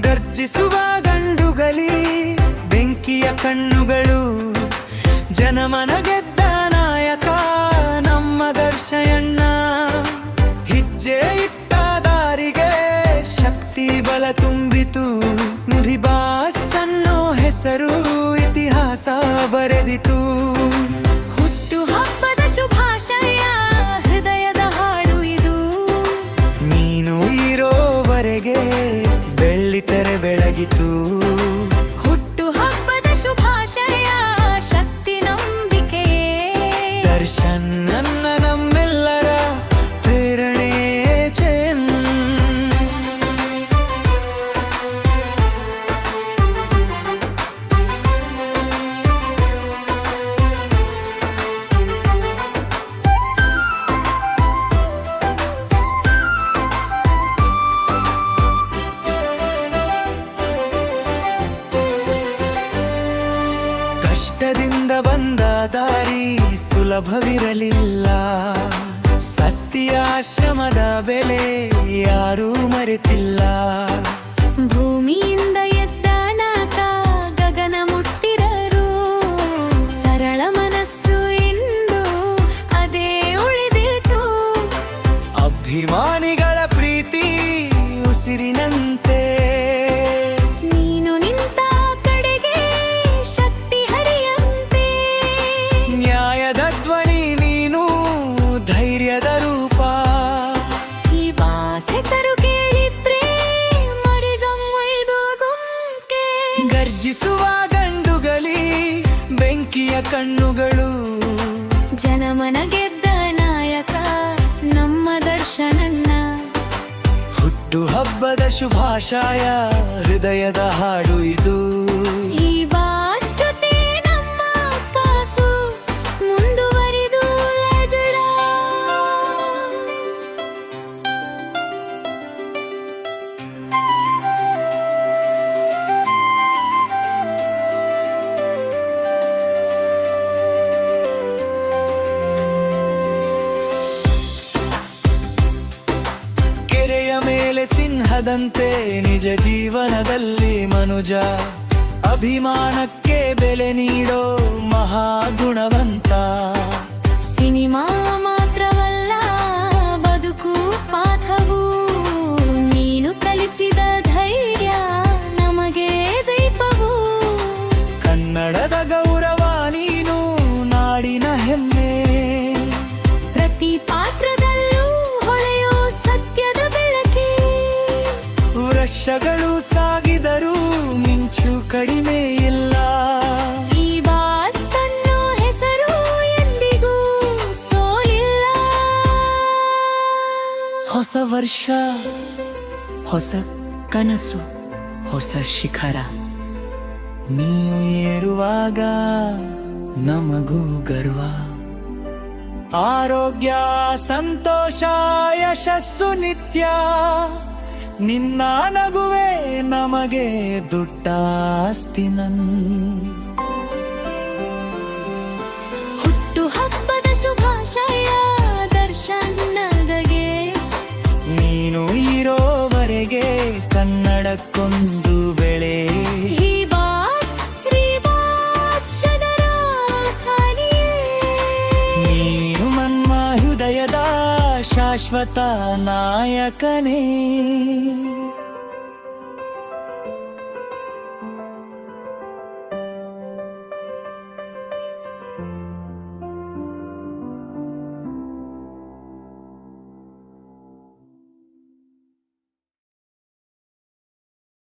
ಗರ್ಜಿಸುವ ಗಂಡುಗಲಿ, ಬೆಂಕಿಯ ಕಣ್ಣುಗಳು ಜನಮನ ಗೆದ್ದ ನಾಯಕ, ನಮ್ಮ ದರ್ಶಯಣ್ಣ. ಹಿಜ್ಜೆ ಇಟ್ಟ ದಾರಿಗೆ ಶಕ್ತಿ ಬಲ ತುಂಬಿತು. ರಿಬಾಸ್ ಅನ್ನೋ ಹೆಸರು, ಇತಿಹಾಸ ಬರೆದಿತು. tu ಕಷ್ಟದಿಂದ ಬಂದ ದಾರಿ ಸುಲಭವಿರಲಿಲ್ಲ. ಸತ್ಯಾಶ್ರಮದ ಬೆಲೆ ಯಾರೂ ಮರೆತಿಲ್ಲ. ಭೂಮಿಯಿಂದ ಎದ್ದ ನಾಕ ಗಗನ ಮುಟ್ಟಿದರು. ಸರಳ ಮನಸ್ಸು ಇಂದು ಅದೇ ಉಳಿದಿತು. ಅಭಿಮಾನಿಗಳ ಪ್ರೀತಿ ಉಸಿರಿನಂತೆ ಜನಮನ ಗೆದ್ದ ನಾಯಕ ನಮ್ಮ ದರ್ಶನಣ್ಣ. ಹುಟ್ಟು ಹಬ್ಬದ ಶುಭಾಶಯ ಹೃದಯದ ಹಾಡು ಇದು. ಮೇಲೆ ಸಿಂಹದಂತೆ ನಿಜ ಜೀವನದಲ್ಲಿ ಮನುಜ. ಅಭಿಮಾನಕ್ಕೆ ಬೆಲೆ ನೀಡೋ ವರ್ಷಗಳು ಸಾಗಿದರೂ ಮಿಂಚು ಕಡಿಮೆ ಇಲ್ಲ. ಈ ಅನ್ನೋ ಹೆಸರು ಎಂದಿಗೂ ಸೋಲಿಲ್ಲ. ಹೊಸ ವರ್ಷ ಹೊಸ ಕನಸು ಹೊಸ ಶಿಖರ. ನೀವು ಏರುವಾಗ ನಮಗೂ ಗರ್ವ. ಆರೋಗ್ಯ ಸಂತೋಷ ಯಶಸ್ಸು ನಿತ್ಯ. ನಿನ್ನ ನಗುವೆ ನಮಗೆ ದುಡ್ಡಾಸ್ತಿ ನನ್. ಹುಟ್ಟು ಹಬ್ಬದ ಶುಭಾಶಯ ದರ್ಶನಗೆ ನೀನು ಇರೋವರೆಗೆ ಕನ್ನಡಕ್ಕೊಂದು ಬೆಳೆ. శాశ్వత నాయకనే.